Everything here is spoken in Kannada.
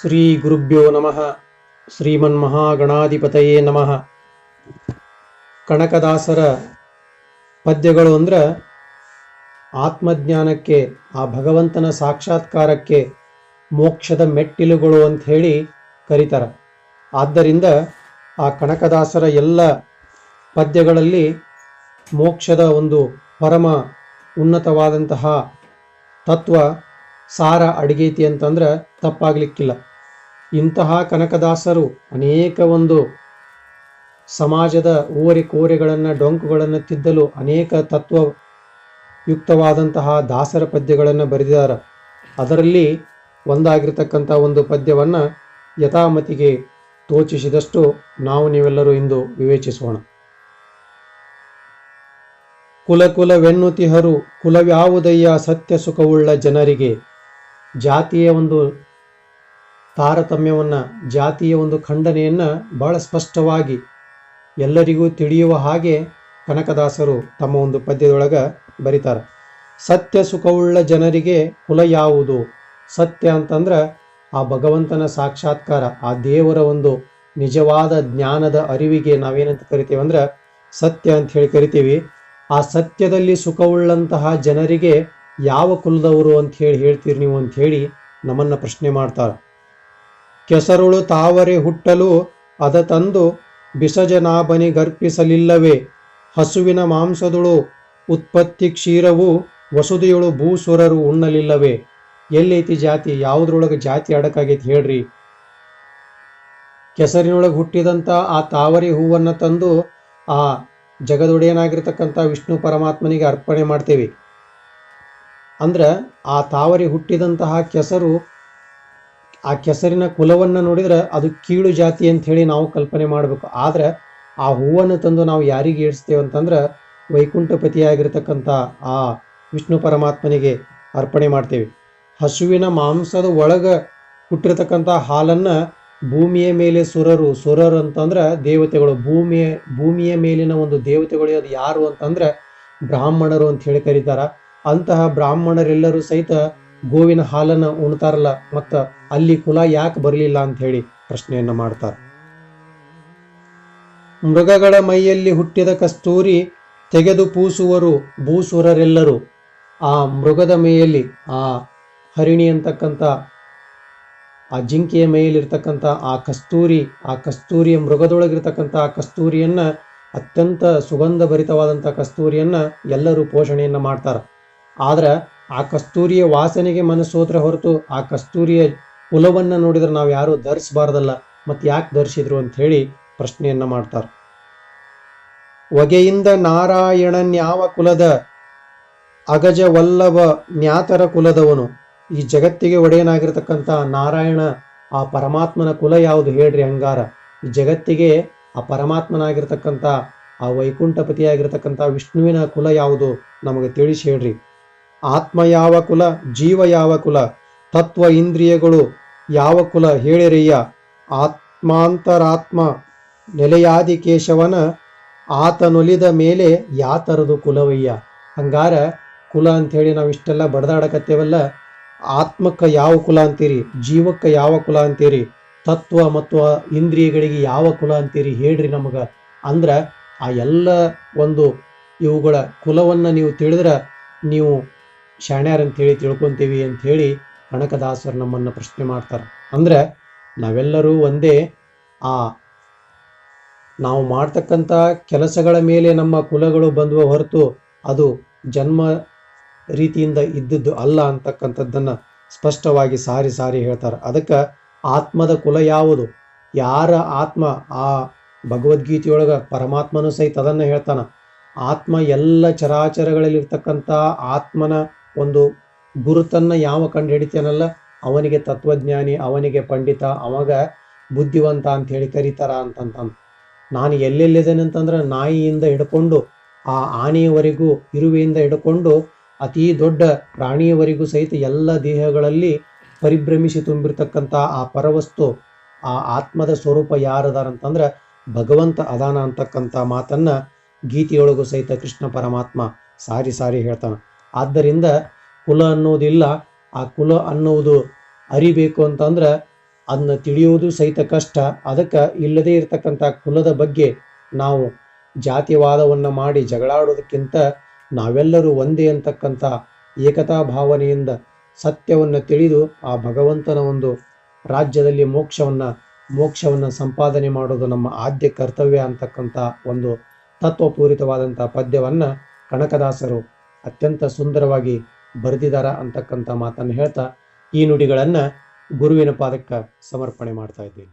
ಶ್ರೀ ಗುರುಭ್ಯೋ ನಮಃ ಶ್ರೀಮನ್ ಮಹಾಗಣಾಧಿಪತಯೇ ನಮಃ ಕನಕದಾಸರ ಪದ್ಯಗಳು ಅಂದ್ರೆ ಆತ್ಮಜ್ಞಾನಕ್ಕೆ, ಆ ಭಗವಂತನ ಸಾಕ್ಷಾತ್ಕಾರಕ್ಕೆ ಮೋಕ್ಷದ ಮೆಟ್ಟಿಲುಗಳು ಅಂತ ಹೇಳಿ ಕರೀತಾರೆ. ಆದ್ದರಿಂದ ಆ ಕನಕದಾಸರ ಎಲ್ಲ ಪದ್ಯಗಳಲ್ಲಿ ಮೋಕ್ಷದ ಒಂದು ಪರಮ ಉನ್ನತವಾದಂತಹ ತತ್ವ ಸಾರ ಅಡಿಗೈತಿ ಅಂತಂದ್ರೆ ತಪ್ಪಾಗ್ಲಿಕ್ಕಿಲ್ಲ. ಇಂತಹ ಕನಕದಾಸರು ಅನೇಕ ಒಂದು ಸಮಾಜದ ಓರೆ ಕೋರೆಗಳನ್ನು ಡೊಂಕುಗಳನ್ನು ತಿದ್ದಲು ಅನೇಕ ತತ್ವ ಯುಕ್ತವಾದಂತಹ ದಾಸರ ಪದ್ಯಗಳನ್ನು ಬರೆದಿದ್ದಾರೆ. ಅದರಲ್ಲಿ ಒಂದಾಗಿರತಕ್ಕಂಥ ಒಂದು ಪದ್ಯವನ್ನು ಯಥಾಮತಿಗೆ ತೋಚಿಸಿದಷ್ಟು ನಾವು ನೀವೆಲ್ಲರೂ ಇಂದು ವಿವೇಚಿಸೋಣ. ಕುಲಕುಲವೆನ್ನುತಿಹರು ಕುಲವ್ಯಾವುದಯ್ಯ ಸತ್ಯ ಸುಖವುಳ್ಳ ಜನರಿಗೆ, ಜಾತಿಯ ಒಂದು ತಾರತಮ್ಯವನ್ನು, ಜಾತಿಯ ಒಂದು ಖಂಡನೆಯನ್ನು ಬಹಳ ಸ್ಪಷ್ಟವಾಗಿ ಎಲ್ಲರಿಗೂ ತಿಳಿಯುವ ಹಾಗೆ ಕನಕದಾಸರು ತಮ್ಮ ಒಂದು ಪದ್ಯದೊಳಗೆ ಬರೀತಾರೆ. ಸತ್ಯ ಸುಖವುಳ್ಳ ಜನರಿಗೆ ಕುಲ ಯಾವುದು? ಸತ್ಯ ಅಂತಂದ್ರೆ ಆ ಭಗವಂತನ ಸಾಕ್ಷಾತ್ಕಾರ, ಆ ದೇವರ ಒಂದು ನಿಜವಾದ ಜ್ಞಾನದ ಅರಿವಿಗೆ ನಾವೇನಂತ ಕರಿತೀವಿ ಅಂದ್ರೆ ಸತ್ಯ ಅಂತ ಹೇಳಿ ಕರಿತೀವಿ. ಆ ಸತ್ಯದಲ್ಲಿ ಸುಖವುಳ್ಳಂತಹ ಜನರಿಗೆ ಯಾವ ಕುಲದವರು ಅಂತ ಹೇಳಿ ಹೇಳ್ತೀರಿ ನೀವು ಅಂತ ಹೇಳಿ ನಮ್ಮನ್ನ ಪ್ರಶ್ನೆ ಮಾಡ್ತಾರೆ. ಕೆಸರುಳು ತಾವರೆ ಹುಟ್ಟಲು ಅದ ತಂದು ಬಿಸಜನಾಭನಿ ಗರ್ಪಿಸಲಿಲ್ಲವೇ? ಹಸುವಿನ ಮಾಂಸದುಳು ಉತ್ಪತ್ತಿ ಕ್ಷೀರವು ವಸುದೆಯೊಳು ಭೂಸುರರು ಉಣ್ಣಲಿಲ್ಲವೇ? ಎಲ್ಲೈತಿ ಜಾತಿ? ಯಾವುದ್ರೊಳಗೆ ಜಾತಿ ಅಡಕಾಗೈತಿ ಹೇಳ್ರಿ. ಕೆಸರಿನೊಳಗೆ ಹುಟ್ಟಿದಂಥ ಆ ತಾವರೆ ಹೂವನ್ನು ತಂದು ಆ ಜಗದೊಡೆಯನಾಗಿರ್ತಕ್ಕಂಥ ವಿಷ್ಣು ಪರಮಾತ್ಮನಿಗೆ ಅರ್ಪಣೆ ಮಾಡ್ತೇವೆ. ಅಂದ್ರೆ ಆ ತಾವರಿ ಹುಟ್ಟಿದಂತಹ ಕೆಸರು ಆ ಕೆಸರಿನ ಕುಲವನ್ನು ನೋಡಿದ್ರೆ ಅದು ಕೀಳು ಜಾತಿ ಅಂತ ನಾವು ಕಲ್ಪನೆ ಮಾಡಬೇಕು. ಆದ್ರೆ ಆ ಹೂವನ್ನು ತಂದು ನಾವು ಯಾರಿಗೆ ಅಂತಂದ್ರೆ ವೈಕುಂಠಪತಿಯಾಗಿರ್ತಕ್ಕಂಥ ಆ ವಿಷ್ಣು ಪರಮಾತ್ಮನಿಗೆ ಅರ್ಪಣೆ ಮಾಡ್ತೇವೆ. ಹಸುವಿನ ಮಾಂಸದ ಒಳಗೆ ಹುಟ್ಟಿರ್ತಕ್ಕಂಥ ಹಾಲನ್ನು ಭೂಮಿಯ ಮೇಲೆ ಸುರರು ಸುರರು ಅಂತಂದ್ರೆ ದೇವತೆಗಳು. ಭೂಮಿಯ ಭೂಮಿಯ ಮೇಲಿನ ಒಂದು ದೇವತೆಗಳು ಅದು ಯಾರು ಅಂತಂದ್ರೆ ಬ್ರಾಹ್ಮಣರು ಅಂತ ಹೇಳಿ ಕರೀತಾರ. ಅಂತಹ ಬ್ರಾಹ್ಮಣರೆಲ್ಲರೂ ಸಹಿತ ಗೋವಿನ ಹಾಲನ್ನು ಉಣ್ತಾರಲ್ಲ, ಮತ್ತು ಅಲ್ಲಿ ಕುಲ ಯಾಕೆ ಬರಲಿಲ್ಲ ಅಂತ ಹೇಳಿ ಪ್ರಶ್ನೆಯನ್ನ ಮಾಡ್ತಾರೆ. ಮೃಗಗಳ ಮೈಯಲ್ಲಿ ಹುಟ್ಟಿದ ಕಸ್ತೂರಿ ತೆಗೆದು ಪೂಸುವರು ಭೂಸುರರೆಲ್ಲರೂ, ಆ ಮೃಗದ ಮೈಯಲ್ಲಿ, ಆ ಹರಿಣಿ ಅಂತಕ್ಕಂಥ ಆ ಜಿಂಕೆಯ ಮೇಲಿರ್ತಕ್ಕಂಥ ಆ ಕಸ್ತೂರಿ, ಆ ಕಸ್ತೂರಿಯ ಮೃಗದೊಳಗಿರ್ತಕ್ಕಂಥ ಆ ಕಸ್ತೂರಿಯನ್ನ ಅತ್ಯಂತ ಸುಗಂಧ ಭರಿತವಾದಂಥ ಕಸ್ತೂರಿಯನ್ನ ಎಲ್ಲರೂ ಪೋಷಣೆಯನ್ನ ಮಾಡ್ತಾರೆ. ಆದ್ರೆ ಆ ಕಸ್ತೂರಿಯ ವಾಸನೆಗೆ ಮನಸ್ಸೋತ್ರ ಹೊರತು ಆ ಕಸ್ತೂರಿಯ ಕುಲವನ್ನು ನೋಡಿದ್ರೆ ನಾವು ಯಾರೂ ಧರಿಸಬಾರ್ದಲ್ಲ. ಮತ್ತು ಯಾಕೆ ಧರಿಸಿದ್ರು ಅಂತ ಹೇಳಿ ಪ್ರಶ್ನೆಯನ್ನು ಮಾಡ್ತಾರೆ. ಒಗೆಯಿಂದ ನಾರಾಯಣನ್ ಯಾವ ಕುಲದ? ಅಗಜವಲ್ಲಭ ಜ್ಞಾತರ ಕುಲದವನು. ಈ ಜಗತ್ತಿಗೆ ಒಡೆಯನಾಗಿರ್ತಕ್ಕಂಥ ನಾರಾಯಣ ಆ ಪರಮಾತ್ಮನ ಕುಲ ಯಾವುದು ಹೇಳ್ರಿ ಹಂಗಾರ. ಈ ಜಗತ್ತಿಗೆ ಆ ಪರಮಾತ್ಮನಾಗಿರ್ತಕ್ಕಂಥ ಆ ವೈಕುಂಠಪತಿಯಾಗಿರ್ತಕ್ಕಂಥ ವಿಷ್ಣುವಿನ ಕುಲ ಯಾವುದು ನಮಗೆ ತಿಳಿಸಿ ಹೇಳ್ರಿ. ಆತ್ಮ ಯಾವ ಕುಲ, ಜೀವ ಯಾವ ಕುಲ, ತತ್ವ ಇಂದ್ರಿಯಗಳು ಯಾವ ಕುಲ ಹೇಳಿರಯ್ಯ ಆತ್ಮಾಂತರಾತ್ಮ ನೆಲೆಯಾದಿ ಕೇಶವನ ಆತನೊಲಿದ ಮೇಲೆ ಯಾತರದು ಕುಲವಯ್ಯ? ಹಂಗಾರ ಕುಲ ಅಂಥೇಳಿ ನಾವು ಇಷ್ಟೆಲ್ಲ ಬಡದಾಡಕತ್ತೇವಲ್ಲ, ಆತ್ಮಕ್ಕೆ ಯಾವ ಕುಲ ಅಂತೀರಿ, ಜೀವಕ್ಕೆ ಯಾವ ಕುಲ ಅಂತೀರಿ, ತತ್ವ ಮತ್ತು ಇಂದ್ರಿಯಗಳಿಗೆ ಯಾವ ಕುಲ ಅಂತೀರಿ ಹೇಳ್ರಿ ನಮಗೆ. ಅಂದ್ರೆ ಆ ಎಲ್ಲ ಒಂದು ಇವುಗಳ ಕುಲವನ್ನು ನೀವು ತಿಳಿದ್ರೆ ನೀವು ಶಾಣ್ಯಾರ್ ಅಂತೇಳಿ ತಿಳ್ಕೊಂತೀವಿ ಅಂತ ಹೇಳಿ ಕನಕದಾಸರು ನಮ್ಮನ್ನ ಪ್ರಶ್ನೆ ಮಾಡ್ತಾರೆ. ಅಂದ್ರೆ ನಾವೆಲ್ಲರೂ ಒಂದೇ ಆ ನಾವು ಮಾಡ್ತಕ್ಕಂಥ ಕೆಲಸಗಳ ಮೇಲೆ ನಮ್ಮ ಕುಲಗಳು ಬಂದುವ ಹೊರತು ಅದು ಜನ್ಮ ರೀತಿಯಿಂದ ಇದ್ದದ್ದು ಅಲ್ಲ ಅಂತಕ್ಕಂಥದ್ದನ್ನು ಸ್ಪಷ್ಟವಾಗಿ ಸಾರಿ ಸಾರಿ ಹೇಳ್ತಾರೆ. ಅದಕ್ಕೆ ಆತ್ಮದ ಕುಲ ಯಾವುದು? ಯಾರ ಆತ್ಮ? ಆ ಭಗವದ್ಗೀತೆಯೊಳಗ ಪರಮಾತ್ಮನೂ ಸಹಿತ ಅದನ್ನು ಹೇಳ್ತಾನೆ. ಆತ್ಮ ಎಲ್ಲ ಚರಾಚರಗಳಲ್ಲಿರ್ತಕ್ಕಂಥ ಆತ್ಮನ ಒಂದು ಗುರುತನ್ನು ಯಾವ ಕಂಡು ಹಿಡಿತಾನಲ್ಲ ಅವನಿಗೆ ತತ್ವಜ್ಞಾನಿ, ಅವನಿಗೆ ಪಂಡಿತ, ಅವಾಗ ಬುದ್ಧಿವಂತ ಅಂತ ಹೇಳಿ ಕರೀತಾರ ಅಂತಂತ ನಾನು ಎಲ್ಲೆಲ್ಲಿದ್ದೇನೆ ಅಂತಂದ್ರೆ ನಾಯಿಯಿಂದ ಹಿಡ್ಕೊಂಡು, ಆ ಆನೆಯವರೆಗೂ, ಇರುವೆಯಿಂದ ಹಿಡ್ಕೊಂಡು, ಅತೀ ದೊಡ್ಡ ಪ್ರಾಣಿಯವರೆಗೂ ಸಹಿತ ಎಲ್ಲ ದೇಹಗಳಲ್ಲಿ ಪರಿಭ್ರಮಿಸಿ ತುಂಬಿರ್ತಕ್ಕಂಥ ಆ ಪರವಸ್ತು, ಆ ಆತ್ಮದ ಸ್ವರೂಪ ಯಾರದಾರ ಅಂತಂದ್ರೆ ಭಗವಂತ ಅದಾನ ಅಂತಕ್ಕಂಥ ಮಾತನ್ನ ಗೀತೆಯೊಳಗೂ ಸಹಿತ ಕೃಷ್ಣ ಪರಮಾತ್ಮ ಸಾರಿ ಸಾರಿ ಹೇಳ್ತಾನ. ಆದ್ದರಿಂದ ಕುಲ ಅನ್ನೋದಿಲ್ಲ, ಆ ಕುಲ ಅನ್ನುವುದು ಅರಿಬೇಕು ಅಂತಂದ್ರೆ ಅದನ್ನ ತಿಳಿಯುವುದು ಸಹಿತ ಕಷ್ಟ. ಅದಕ್ಕೆ ಇಲ್ಲದೇ ಇರತಕ್ಕಂಥ ಕುಲದ ಬಗ್ಗೆ ನಾವು ಜಾತಿವಾದವನ್ನು ಮಾಡಿ ಜಗಳಾಡೋದಕ್ಕಿಂತ ನಾವೆಲ್ಲರೂ ಒಂದೇ ಅಂತಕ್ಕಂಥ ಏಕತಾ ಭಾವನೆಯಿಂದ ಸತ್ಯವನ್ನು ತಿಳಿದು ಆ ಭಗವಂತನ ಒಂದು ರಾಜ್ಯದಲ್ಲಿ ಮೋಕ್ಷವನ್ನು ಮೋಕ್ಷವನ್ನು ಸಂಪಾದನೆ ಮಾಡೋದು ನಮ್ಮ ಆದ್ಯ ಕರ್ತವ್ಯ ಅಂತಕ್ಕಂಥ ಒಂದು ತತ್ವಪೂರಿತವಾದಂಥ ಪದ್ಯವನ್ನು ಕನಕದಾಸರು ಅತ್ಯಂತ ಸುಂದರವಾಗಿ ಬರೆದಿದ್ದಾರ ಅಂತಕ್ಕಂಥ ಮಾತನ್ನು ಹೇಳ್ತಾ ಈ ನುಡಿಗಳನ್ನು ಗುರುವಿನ ಪಾದಕ್ಕೆ ಸಮರ್ಪಣೆ ಮಾಡ್ತಾ ಇದ್ದೀನಿ.